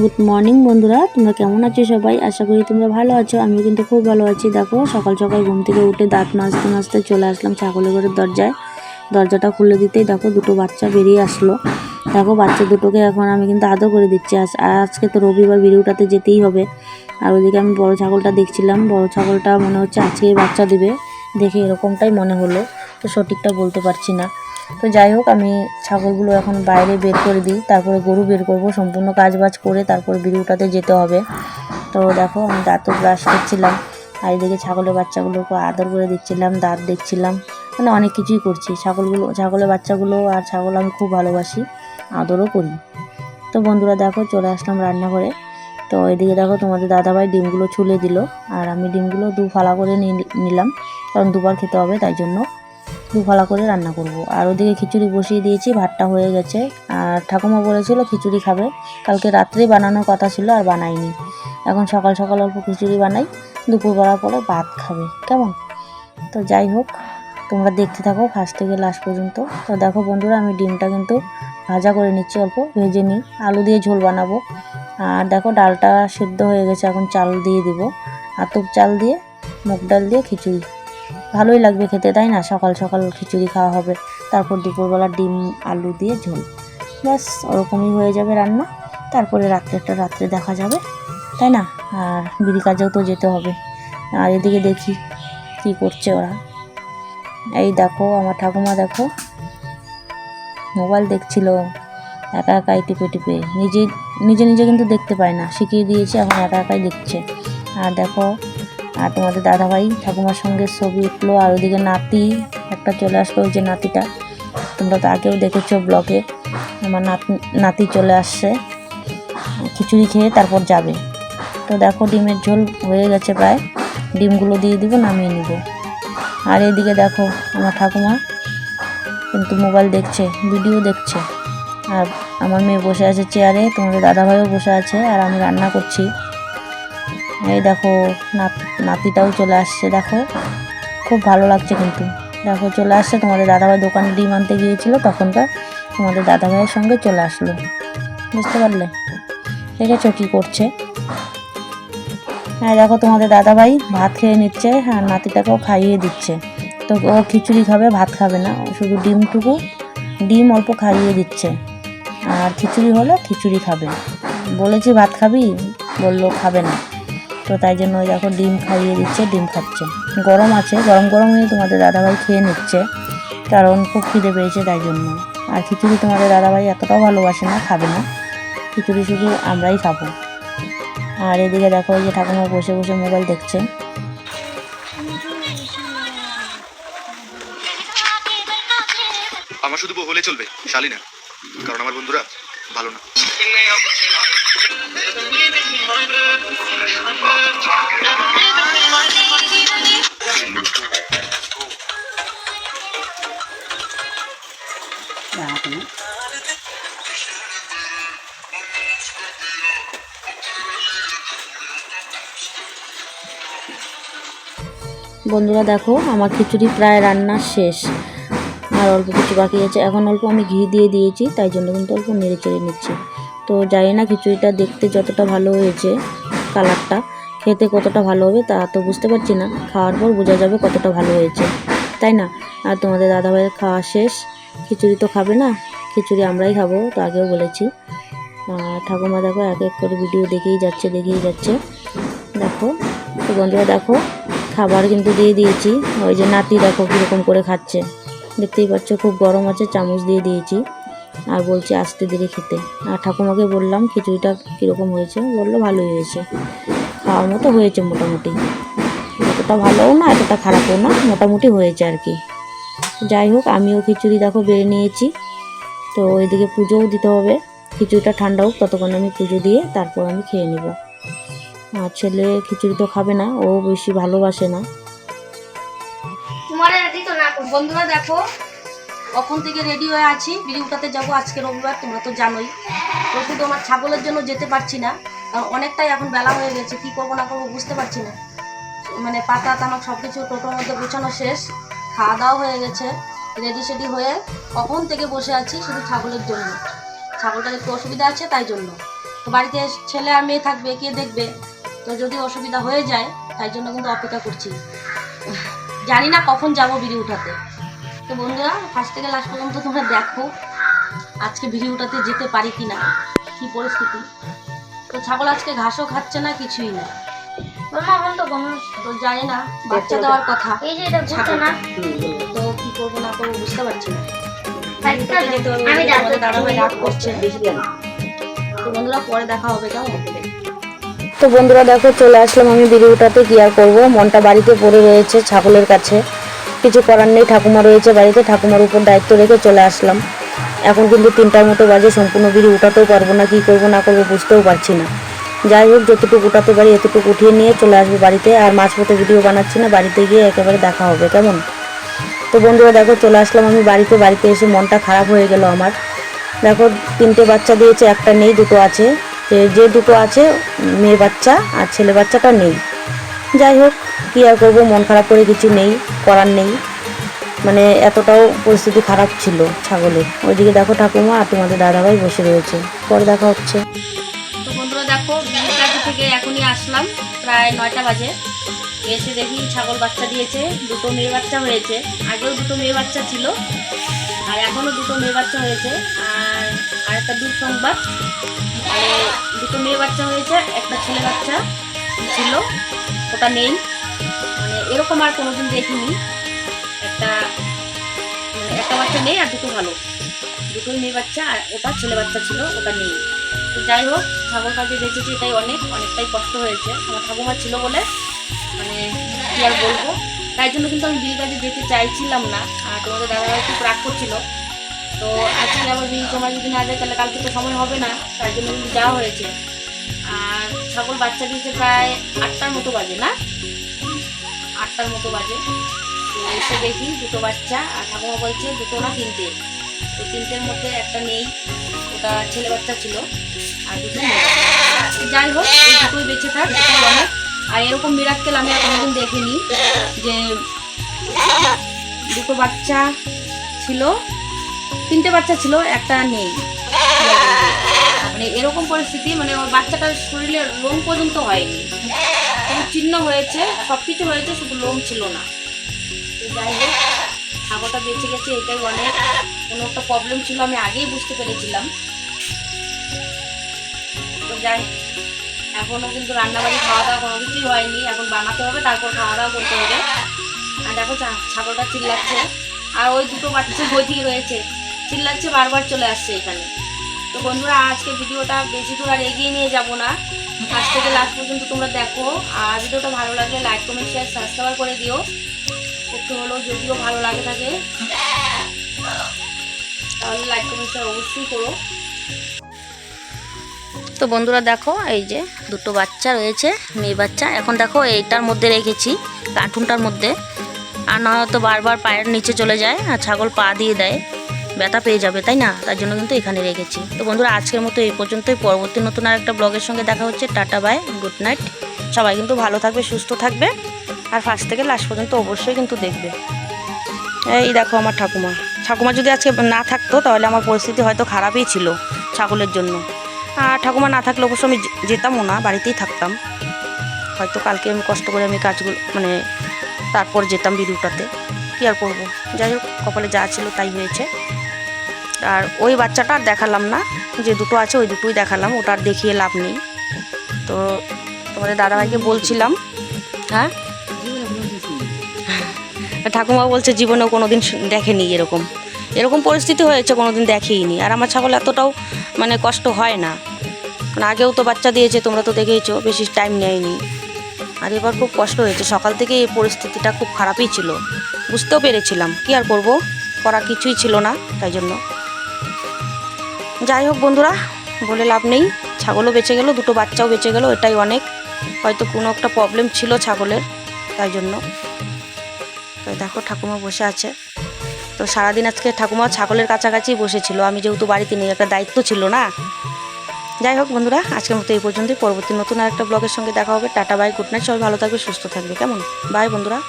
Good morning বন্ধুরা। তোমরা কেমন আছো সবাই? আশা করি তোমরা ভালো আছো। আমিও কিন্তু খুব ভালো আছি। দেখো, সকাল সকাল ঘুম থেকে উঠে দাঁত মাজতে মাজতে চলে আসলাম ছাগলের ঘরের দরজায়। দরজাটা খুলে দিতেই দেখো, দুটো বাচ্চা বেরিয়ে আসলো। দেখো, বাচ্চা দুটোকে এখন আমি কিন্তু আদর করে দিচ্ছি। আর আজকে তো রবিবার বিড়িউটাতে যেতেই হবে। আর ওইদিকে আমি বড় ছাগলটা দেখছিলাম। বড় ছাগলটা মনে হচ্ছে আজকেই বাচ্চা দিবে। দেখে এরকমটাই মনে হলো। তো সঠিকটা বলতে পারছি না। তো যাই হোক, আমি ছাগলগুলো এখন বাইরে বের করে দিই, তারপরে গরু বের করব, সম্পূর্ণ কাজ বাজ করে তারপরে বিড়িউটাতে যেতে হবে। তো দেখো, আমি দাঁতও ব্রাশ করছিলাম, আর এদিকে ছাগলের বাচ্চাগুলোকে আদর করে দিচ্ছিলাম, দাঁত দেখছিলাম মানে অনেক কিছুই করছি। ছাগলগুলো, ছাগলের বাচ্চাগুলো আর ছাগল আমি খুব ভালোবাসি, আদরও করি। তো বন্ধুরা দেখো, চলে আসলাম রান্নাঘরে। তো এদিকে দেখো, তোমাদের দাদাভাই ডিমগুলো ছুলে দিল, আর আমি ডিমগুলো দু ফালা করে নিল- নিলাম, কারণ দুবার খেতে হবে, তাই জন্য দুফালা করে রান্না করব। আর ওদিকে খিচুড়ি বসিয়ে দিয়েছি, ভাতটা হয়ে গেছে। আর ঠাকুমা বলেছিল খিচুড়ি খাবে। কালকে রাত্রেই বানানোর কথা ছিল আর বানাইনি এখন সকাল সকাল অল্প খিচুড়ি বানাই দুপুর বেলার পরে ভাত খাবে। কেমন? তো যাই হোক, তোমরা দেখতে থাকো ফার্স্ট থেকে লাস্ট পর্যন্ত। তো দেখো বন্ধুরা, আমি ডিমটা কিন্তু ভাজা করে নিচ্ছি অল্প, ভেজে নিই। আলু দিয়ে ঝোল বানাবো। আর দেখো ডালটা সিদ্ধ হয়ে গেছে, এখন চাল দিয়ে দিব। আতপ চাল দিয়ে, মুগ ডাল দিয়ে খিচুড়ি। ভালোই লাগবে খেতে, তাই না? সকাল সকাল খিচুড়ি খাওয়া হবে। তারপর দুপুরবেলা ডিম, আলু দিয়ে ঝোল। ব্যাস, ওরকমই হয়ে যাবে রান্না। তারপরে রাত্রেটা রাত্রে দেখা যাবে, তাই না? আর বিড়ি কাজেও তো যেতে হবে। আর এদিকে দেখি কি করছে ওরা। এই দেখো, আমার ঠাকুমা দেখো। মোবাইল দেখছিল, একা একাই টিপে টিপে। নিজে নিজে নিজে কিন্তু দেখতে পায় না। শিখিয়ে দিয়েছে, এখন একা একাই দেখছে। আর দেখো আর তোমাদের দাদাভাই ঠাকুমার সঙ্গে ছবি উঠল, আর ওইদিকে নাতি, একটা চলে আসলো, ওই যে নাতিটা। তোমরা তো আগেও দেখেছ ব্লগে, আমার নাতি নাতি চলে আসছে, খিচুড়ি খেয়ে তারপর যাবে। তো দেখো, ডিমের ঝোল হয়ে গেছে প্রায়। ডিমগুলো দিয়ে দিব, নামিয়ে নিব। আর এদিকে দেখো, আমার ঠাকুমা কিন্তু মোবাইল দেখছে, ভিডিও দেখছে। আর আমার মেয়ে বসে আছে চেয়ারে, তোমাদের দাদাভাইও বসে আছে, আর আমি রান্না করছি। এই দেখো, নাত- নাতিটাও চলে আসছে, দেখো। খুব ভালো লাগছে কিন্তু। দেখো, চলে আসছে, তোমাদের দাদাভাই দোকানে ডিম আনতে গিয়েছিল, তখনকার তোমাদের দাদাভাইয়ের সঙ্গে চলে আসলো। বুঝতে পারলে? দেখেছ কী করছে? হ্যাঁ দেখো, তোমাদের দাদাভাই ভাত খেয়ে নিচ্ছে আর নাতিটাকেও খাইয়ে দিচ্ছে। তো ও খিচুড়ি খাবে, ভাত খাবে না শুধু ডিমটুকু, ডিম অল্প খাইয়ে দিচ্ছে। আর খিচুড়ি হলে খিচুড়ি খাবে। বলেছি, ভাত খাবি? বলল, খাবে না। তো তাই জন্য ওই দেখো ডিম খাইয়ে দিচ্ছে, ডিম খাচ্ছে। গরম আছে, গরম গরমই তোমাদের দাদাভাই খেয়ে নিচ্ছে। কারণ খুব খিদে পেয়েছে তাই জন্য। আর খিচুড়ি তোমাদের দাদাভাই এতটাও ভালোবাসে না, খাবে না। খিচুড়ি শুধু আমরাই খাব। আর এদিকে দেখো যে ঠাকুমা বসে বসে মোবাইল দেখছে। আমার শুধু হলে চলবে, শালি না। কারণ আমার বন্ধুরা ভালো না। বন্ধুরা দেখো আমার খিচুড়ি প্রায় রান্না শেষ। আর অল্প কিছু বাকি আছে। এখন অল্প আমি ঘি দিয়ে দিয়েছি, তাই জন্য কিন্তু অল্প নেড়ে চেড়ে নিচ্ছি। তো জানি না খিচুড়িটা দেখতে যতটা ভালো হয়েছে কালারটা, খেতে কতটা ভালো হবে তা তো বুঝতে পারছি না। খাওয়ার পর বোঝা যাবে কতটা ভালো হয়েছে। তাই না? আর তোমাদের দাদাভাইয়ের খাওয়া শেষ। খিচুড়ি তো খাবে না, খিচুড়ি আমরাই খাব, তো আগেও বলেছি। ঠাকুমা দেখো, এক এক করে ভিডিও দেখেই যাচ্ছে দেখেই যাচ্ছে। দেখো, তো বন্ধুরা দেখো, খাবার কিন্তু দিয়ে দিয়েছি। ওই যে নাতি দেখো কীরকম করে খাচ্ছে। দেখতেই পাচ্ছ, খুব গরম আছে, চামচ দিয়ে দিয়েছি। আর বলছি আস্তে ধীরে খেতে। আর ঠাকুমাকে বললাম খিচুড়িটা কীরকম হয়েছে? বলল ভালোই হয়েছে। খাওয়ার মতো হয়েছে মোটামুটি। এতটা ভালোও না, এতটা খারাপও না, মোটামুটি হয়েছে আর কি। যাই হোক, আমিও খিচুড়ি দেখো বেড়ে নিয়েছি। তো ওইদিকে পুজোও দিতে হবে। খিচুড়িটা ঠান্ডা হোক, ততক্ষণ আমি পুজো দিয়ে তারপর আমি খেয়ে নেব। আর ছেলে খিচুড়ি তো খাবে না, ও বেশি ভালোবাসে না। দিত না, বন্ধুরা দেখো, কখন থেকে রেডি হয়ে আছি। বিড়ি উঠাতে যাব আজকে রবিবার, তোমরা তো জানোই। তো শুধু আমার ছাগলের জন্য যেতে পারছি না, কারণ অনেকটাই এখন বেলা হয়ে গেছে, কি করব না করব বুঝতে পারছি না। মানে পাতা তামাক সব কিছু টোটোর মধ্যে গোছানো শেষ, খাওয়া দাওয়া হয়ে গেছে রেডি সেডি হয়ে কখন থেকে বসে আছি শুধু ছাগলের জন্য। ছাগলটার একটু অসুবিধা আছে তাই জন্য। তো বাড়িতে ছেলে আর মেয়ে থাকবে, কে দেখবে? তো যদি অসুবিধা হয়ে যায়, তাই জন্য কিন্তু অপেক্ষা করছি। জানি না কখন যাব বিড়ি উঠাতে। তো বন্ধুরা ফার্স্ট থেকে লাস্ট পর্যন্ত তোমরা দেখো আজকে বিড়ি উঠাতে যেতে পারি কি না কী পরিস্থিতি। তো ছাগল আজকে ঘাসও খাচ্ছে না কিছুই না। তো জানি না বাচ্চা দেওয়ার কথা। এই যে এটা না। তো কি করব না করব বুঝতে পারছি না। আমাদের ডাক্তার রাগ করছে। তো বন্ধুরা পরে দেখা হবে কেমন? তো বন্ধুরা দেখো, চলে আসলাম আমি বিড়ি উঠাতে কি আর করব? মনটা বাড়িতে পড়ে রয়েছে ছাগলের কাছে। কিছু করার নেই, ঠাকুমা রয়েছে বাড়িতে, ঠাকুমার উপর দায়িত্ব রেখে চলে আসলাম। এখন কিন্তু তিনটার মতো বাজে, সম্পূর্ণ বিড়ি উঠাতেও পারব না, কি করব, না করব, বুঝতেও পারছি না। যাই হোক, যতটুকু উঠাতে পারি, এতটুকু উঠিয়ে নিয়ে চলে আসব বাড়িতে, আর মাঝপথে ভিডিও বানাচ্ছি না, বাড়িতে গিয়ে একেবারে দেখা হবে, কেমন? তো বন্ধুরা দেখো, চলে আসলাম আমি বাড়িতে বাড়িতে এসে মনটা খারাপ হয়ে গেল আমার। দেখো, তিনটে বাচ্চা দিয়েছে, একটা নেই, দুটো আছে। যে- দুটো আছে, মেয়ে বাচ্চা আর ছেলে বাচ্চাটা নেই। যাই হোক, কী আর করব, মন খারাপ করে কিছু নেই, করার নেই। মানে এতটাও পরিস্থিতি খারাপ ছিল ছাগলের। ওইদিকে দেখো ঠাকুমা আর তোমাদের দাদাভাই বসে রয়েছে। পরে দেখা হচ্ছে। দেখো কাছে থেকে এখনই আসলাম, প্রায় নয়টা বাজে। এসে দেখি ছাগল বাচ্চা দিয়েছে, দুটো মেয়ে বাচ্চা হয়েছে। আগেও দুটো মেয়ে বাচ্চা ছিল, আর এখনও দুটো মেয়ে বাচ্চা হয়েছে। আর আর আরেকটা দুঃসংবাদ মানে দুটো মেয়ে বাচ্চা হয়েছে, একটা ছেলে বাচ্চা ছিল, ওটা নেই। মানে এরকম আর কোনোদিন দেখিনি। একটা মানে একটা বাচ্চা নেই আর দুটো ভালো। দুটোই মেয়ে বাচ্চা, আর ওটা ছেলে বাচ্চা ছিল, ওটা নেই। তো যাই হোক, ঠাকুর কাজে বেঁচেছি এটাই অনেক, অনেকটাই কষ্ট হয়েছে। আমার ঠাকুমা ছিল বলে মানে কি আর বলব? তাই জন্য কিন্তু আমি বিয়ে কাজে যেতে চাইছিলাম না। আর তোমাদের দাদাভাই খুব রাগ করছিল। তো আজকে আবার বিয়ে তোমার যদি না যায়, তাহলে কালকে তো সময় হবে না। তাই জন্য কিন্তু যাওয়া হয়েছে। আর সকল বাচ্চা দিয়েছে প্রায় আটটার মতো বাজে, না? আটটার মতো বাজে। এসে দেখি দুটো বাচ্চা, আর ঠাকুমা বলছে দুটো না তিনটে। তো তিনটের মধ্যে একটা নেই। ওটা ছেলে বাচ্চা ছিল। আর দুটো যাই হোক বেঁচে থাক অনেক। আর এরকম মিরাক্কেল আমি আর কোনোদিন দেখিনি যে দুটো বাচ্চা ছিল, তিনটে বাচ্চা ছিল, একটা নেই। মানে এরকম পরিস্থিতি মানে ওর বাচ্চাটার শরীরে লোম পর্যন্ত হয়নি। চিহ্ন হয়েছে সব কিছু হয়েছে, শুধু লোম ছিল না। যাই হোক, ছাগলটা বেঁচে গেছে, এটাই অনেক। কোনো একটা প্রবলেম ছিল, আমি আগেই বুঝতে পেরেছিলাম। তো যাই এখনও কিন্তু রান্নাবাড়ি খাওয়া দাওয়া কোনো কিছুই হয়নি। এখন বানাতে হবে, তারপর খাওয়া দাওয়া করতে হবে। আর দেখো ছাগলটা চিল্লাচ্ছে। আর ওই দুটো বাচ্চা ওইদিকে রয়েছে। চিল্লাচ্ছে, বারবার চলে আসছে এখানে। তো বন্ধুরা, আজকে ভিডিওটা বেশি দূর আর এগিয়ে নিয়ে যাব না। ফার্স্ট থেকে লাস্ট পর্যন্ত তোমরা দেখো। আর ভিডিওটা ভালো লাগলে লাইক কমেন্ট শেয়ার সাবস্ক্রাইব করে দিও। একটু হলেও যদিও ভালো লাগে থাকে, তাহলে লাইক কমেন্ট শেয়ার অবশ্যই করো। তো বন্ধুরা দেখো, এই যে দুটো বাচ্চা রয়েছে, মেয়ে বাচ্চা। এখন দেখো এইটার মধ্যে রেখেছি, কার্টুনটার মধ্যে। আর না হয়তো বারবার পায়ের নিচে চলে যায়, আর ছাগল পা দিয়ে দেয়। ব্যথা পেয়ে যাবে, তাই না? তার জন্য কিন্তু এখানে রেখেছি। তো বন্ধুরা, আজকের মতো এই পর্যন্তই। পরবর্তী নতুন আর একটা ব্লগের সঙ্গে দেখা হচ্ছে। Tata, bye, good night. সবাই কিন্তু ভালো থাকবে, সুস্থ থাকবে। আর ফার্স্ট থেকে লাস্ট পর্যন্ত অবশ্যই কিন্তু দেখবে। এই দেখো আমার ঠাকুমা। ঠাকুমা যদি আজকে না থাকতো, তাহলে আমার পরিস্থিতি হয়তো খারাপই ছিল ছাগলের জন্য। ঠাকুমা না থাকলে অবশ্য আমি যেতামও না, বাড়িতেই থাকতাম। হয়তো কালকে আমি কষ্ট করে আমি কাজগুলো মানে তারপর যেতাম বিরুটাতে কী আর করব? যাই হোক, কপালে যা ছিল তাই হয়েছে। আর ওই বাচ্চাটা আর দেখালাম না, যে দুটো আছে ওই দুটোই দেখালাম, ওটা আর দেখিয়ে লাভ নেই। তো তোমাদের দাদাভাইকে বলছিলাম হ্যাঁ? ঠাকুমা বলছে জীবনেও কোনোদিন শু- দেখেনি এরকম। এরকম পরিস্থিতি হয়েছে, কোনোদিন দেখেইনি। আর আমার ছাগল এতটাও মানে কষ্ট হয় না। আগেও তো বাচ্চা দিয়েছে, তোমরা তো দেখেইছো, বেশি টাইম নেয়নি। আর এবার খুব কষ্ট হয়েছে। সকাল থেকে এই পরিস্থিতিটা খুব খারাপই ছিল। বুঝতেও পেরেছিলাম। কি আর করব? করা কিছুই ছিল না, তাই জন্য। যাই হোক বন্ধুরা, বলে লাভ নেই। ছাগলও বেঁচে গেল, দুটো বাচ্চাও বেঁচে গেল, এটাই অনেক। হয়তো কোনো একটা প্রবলেম ছিল ছাগলের, তাই জন্য। তো দেখো, ঠাকুমা বসে আছে। তো সারাদিন আজকে ঠাকুমা ছাগলের কাছাকাছি বসেছিল। আমি যেহেতু বাড়িতে নেই, একটা দায়িত্ব ছিল না। যাই হোক বন্ধুরা, আজকের মতো এই পর্যন্তই। পরবর্তী নতুন আর একটা ব্লগের সঙ্গে দেখা হবে। টাটা বাই গুড নাইট সবাই ভালো থাকবে, সুস্থ থাকবে। কেমন? বাই বন্ধুরা।